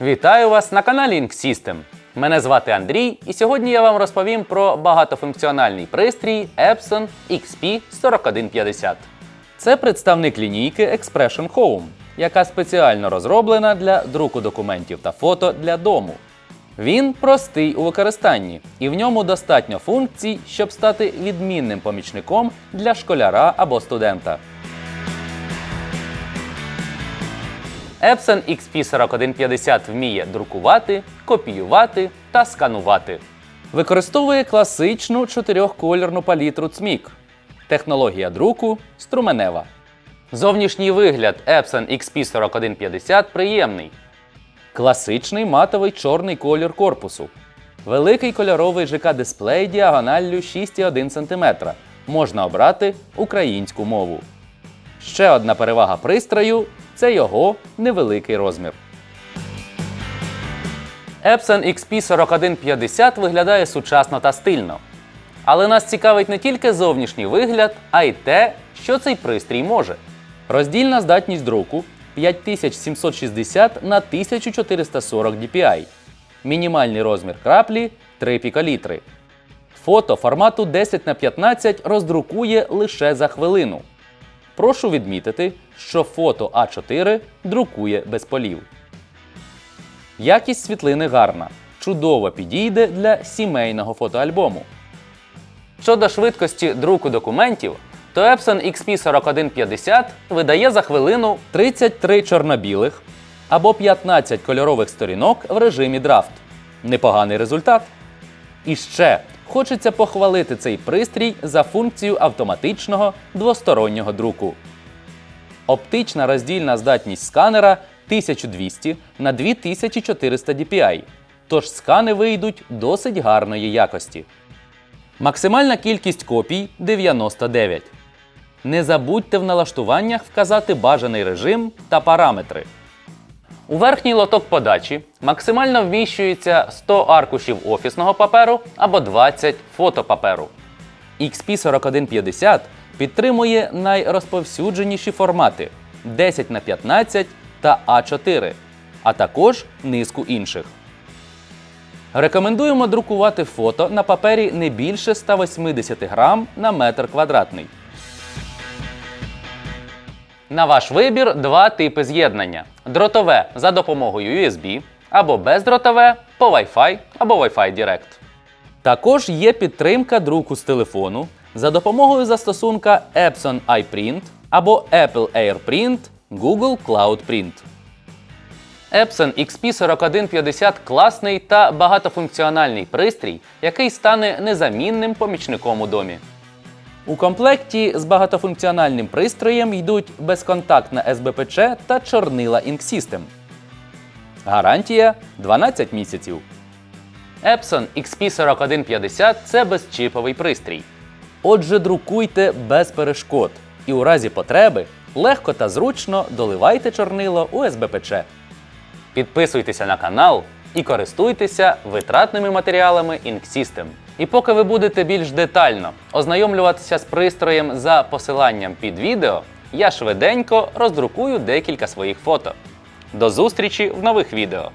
Вітаю вас на каналі Ink System. Мене звати Андрій, і сьогодні я вам розповім про багатофункціональний пристрій Epson XP 4150. Це представник лінійки Expression Home, яка спеціально розроблена для друку документів та фото для дому. Він простий у використанні, і в ньому достатньо функцій, щоб стати відмінним помічником для школяра або студента. Epson XP4150 вміє друкувати, копіювати та сканувати. Використовує класичну чотирьохкольорну палітру цмік. Технологія друку струменева. Зовнішній вигляд Epson XP4150 приємний. Класичний матовий чорний колір корпусу. Великий кольоровий ЖК-дисплей діагоналлю 6,1 см. Можна обрати українську мову. Ще одна перевага пристрою це його невеликий розмір. Epson XP4150 виглядає сучасно та стильно. Але нас цікавить не тільки зовнішній вигляд, а й те, що цей пристрій може. Роздільна здатність друку 5760 на 1440 dpi. Мінімальний розмір краплі 3 піколітри. Фото формату 10 на 15 роздрукує лише за хвилину. Прошу відмітити, що фото А4 друкує без полів. Якість світлини гарна. Чудово підійде для сімейного фотоальбому. Щодо швидкості друку документів, то Epson XP4150 видає за хвилину 33 чорно-білих або 15 кольорових сторінок в режимі драфт. Непоганий результат. І ще хочеться похвалити цей пристрій за функцію автоматичного двостороннього друку. Оптична роздільна здатність сканера 1200 на 2400 dpi, тож скани вийдуть досить гарної якості. Максимальна кількість копій 99. Не забудьте в налаштуваннях вказати бажаний режим та параметри. У верхній лоток подачі максимально вміщується 100 аркушів офісного паперу або 20 фотопаперу. XP4150 підтримує найрозповсюдженіші формати 10 на 15 та А4, а також низку інших. Рекомендуємо друкувати фото на папері не більше 180 грам на метр квадратний. На ваш вибір два типи з'єднання: дротове за допомогою USB або бездротове по Wi-Fi або Wi-Fi Direct. Також є підтримка друку з телефону за допомогою застосунка Epson iPrint або Apple AirPrint Google Cloud Print. Epson XP4150 класний та багатофункціональний пристрій, який стане незамінним помічником у домі. У комплекті з багатофункціональним пристроєм йдуть безконтактна СБПЧ та чорнила System. Гарантія 12 місяців. Epson XP4150 це безчіповий пристрій. Отже, друкуйте без перешкод і у разі потреби легко та зручно доливайте чорнило у СБПЧ. Підписуйтеся на канал і користуйтеся витратними матеріалами Ink System. І поки ви будете більш детально ознайомлюватися з пристроєм за посиланням під відео, я швиденько роздрукую декілька своїх фото. До зустрічі в нових відео!